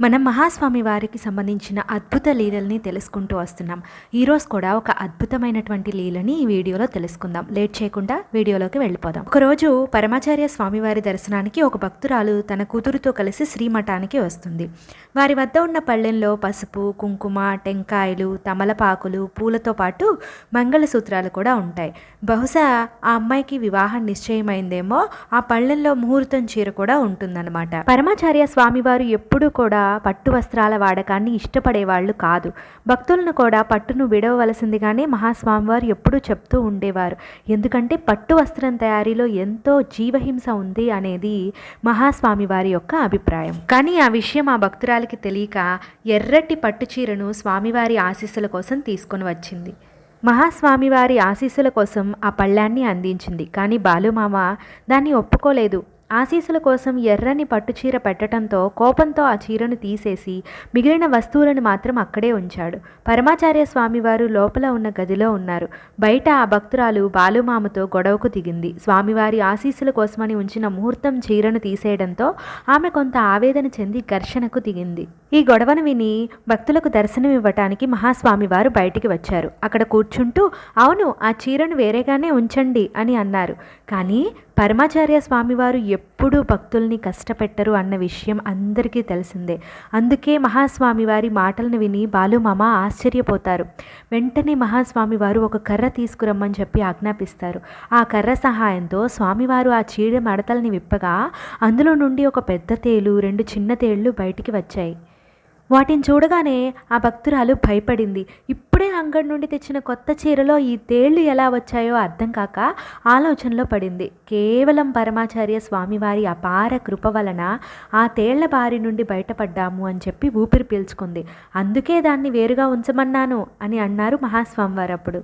మనం మహాస్వామి వారికి సంబంధించిన అద్భుత లీలల్ని తెలుసుకుంటూ వస్తున్నాం. ఈరోజు కూడా ఒక అద్భుతమైనటువంటి లీలని ఈ వీడియోలో తెలుసుకుందాం. లేట్ చేయకుండా వీడియోలోకి వెళ్ళిపోదాం. ఒకరోజు పరమాచార్య స్వామివారి దర్శనానికి ఒక భక్తురాలు తన కూతురుతో కలిసి శ్రీమఠానికి వస్తుంది. వారి వద్ద ఉన్న పళ్ళెంలో పసుపు కుంకుమ టెంకాయలు తమలపాకులు పూలతో పాటు మంగళసూత్రాలు కూడా ఉంటాయి. బహుశా ఆ అమ్మాయికి వివాహం నిశ్చయమైందేమో ఆ పళ్ళెంలో ముహూర్తం చీర కూడా ఉంటుందన్నమాట. పరమాచార్య స్వామివారు ఎప్పుడూ కూడా పట్టు వస్త్రాల వాడకాన్ని ఇష్టపడేవాళ్ళు కాదు. భక్తులను కూడా పట్టును విడవవలసిందిగానే మహాస్వామివారు ఎప్పుడూ చెప్తూ ఉండేవారు. ఎందుకంటే పట్టు వస్త్రం తయారీలో ఎంతో జీవహింస ఉంది అనేది మహాస్వామి వారి యొక్క అభిప్రాయం. కానీ ఆ విషయం ఆ భక్తురాలికి తెలియక ఎర్రటి పట్టు చీరను స్వామివారి ఆశీస్సుల కోసం తీసుకొని వచ్చింది. మహాస్వామివారి ఆశీస్సుల కోసం ఆ పళ్ళాన్ని అందించింది. కానీ బాలుమామ దాన్ని ఒప్పుకోలేదు. ఆశీసుల కోసం ఎర్రని పట్టు చీర పెట్టడంతో కోపంతో ఆ చీరను తీసేసి మిగిలిన వస్తువులను మాత్రం అక్కడే ఉంచాడు. పరమాచార్య స్వామివారు లోపల ఉన్న గదిలో ఉన్నారు. బయట ఆ భక్తురాలు బాలుమామతో గొడవకు దిగింది. స్వామివారి ఆశీస్సుల కోసమని ఉంచిన ముహూర్తం చీరను తీసేయడంతో ఆమె కొంత ఆవేదన చెంది ఘర్షణకు దిగింది. ఈ గొడవను విని భక్తులకు దర్శనం ఇవ్వటానికి మహాస్వామి వారు బయటికి వచ్చారు. అక్కడ కూర్చుంటూ అవును ఆ చీరను వేరేగానే ఉంచండి అని అన్నారు. కానీ పరమాచార్య స్వామివారు ఎప్పుడూ భక్తుల్ని కష్టపెట్టరు అన్న విషయం అందరికీ తెలిసిందే. అందుకే మహాస్వామి వారి మాటలను విని బాలుమామ ఆశ్చర్యపోతారు. వెంటనే మహాస్వామివారు ఒక కర్ర తీసుకురమ్మని చెప్పి ఆజ్ఞాపిస్తారు. ఆ కర్ర సహాయంతో స్వామివారు ఆ చీడ మడతల్ని విప్పగా అందులో నుండి ఒక పెద్ద తేలు రెండు చిన్న తేళ్ళు బయటికి వచ్చాయి. వాటిని చూడగానే ఆ భక్తురాలు భయపడింది. ఇప్పుడే అంగడి నుండి తెచ్చిన కొత్త చీరలో ఈ తేళ్ళు ఎలా వచ్చాయో అర్థం కాక ఆలోచనలో పడింది. కేవలం పరమాచార్య స్వామివారి అపార కృప వలన ఆ తేళ్ళ బారి నుండి బయటపడ్డాము అని చెప్పి ఊపిరి పీల్చుకుంది. అందుకే దాన్ని వేరుగా ఉంచమన్నాను అని అన్నారు మహాస్వామివారు అప్పుడు.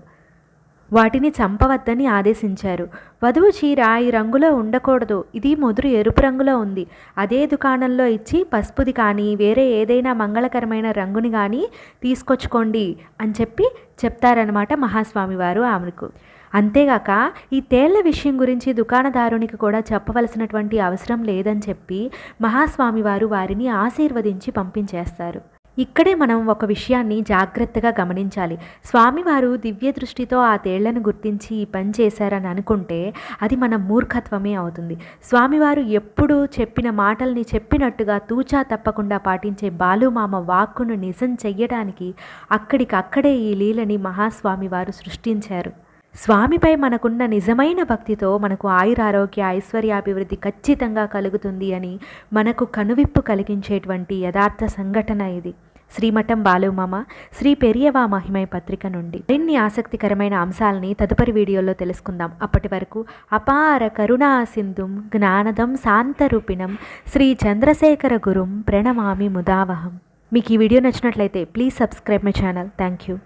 వాటిని చంపవద్దని ఆదేశించారు. వధువు చీర ఈ రంగులో ఉండకూడదు. ఇది ముదురు ఎరుపు రంగులో ఉంది. అదే దుకాణంలో ఇచ్చి పసుపుది కానీ వేరే ఏదైనా మంగళకరమైన రంగుని కానీ తీసుకొచ్చుకోండి అని చెప్పి చెప్తారనమాట మహాస్వామి వారు ఆమెకు. అంతేగాక ఈ తేళ్ళ విషయం గురించి దుకాణదారునికి కూడా చెప్పవలసినటువంటి అవసరం లేదని చెప్పి మహాస్వామి వారు వారిని ఆశీర్వదించి పంపించేస్తారు. ఇక్కడే మనం ఒక విషయాన్ని జాగ్రత్తగా గమనించాలి. స్వామివారు దివ్య దృష్టితో ఆ తేళ్ళను గుర్తించి ఈ పని చేశారని అనుకుంటే అది మన మూర్ఖత్వమే అవుతుంది. స్వామివారు ఎప్పుడూ చెప్పిన మాటల్ని చెప్పినట్టుగా తూచా తప్పకుండా పాటించే బాలుమామ వాక్కును నిజం చెయ్యడానికి అక్కడికక్కడే ఈ లీలని మహాస్వామి వారు సృష్టించారు. స్వామిపై మనకున్న నిజమైన భక్తితో మనకు ఆయురారోగ్య ఐశ్వర్యాభివృద్ధి ఖచ్చితంగా కలుగుతుంది అని మనకు కనువిప్పు కలిగించేటువంటి యథార్థ సంఘటన ఇది. శ్రీమఠం బాలుమామ శ్రీ పెరియవా మహిమై పత్రిక నుండి. మరిన్ని ఆసక్తికరమైన అంశాలని తదుపరి వీడియోలో తెలుసుకుందాం. అప్పటి వరకు అపార కరుణా సింధుం జ్ఞానదం శాంతరూపిణం శ్రీ చంద్రశేఖర గురుం ప్రణమామి ముదావహం. మీకు ఈ వీడియో నచ్చినట్లయితే please subscribe my channel. Thank you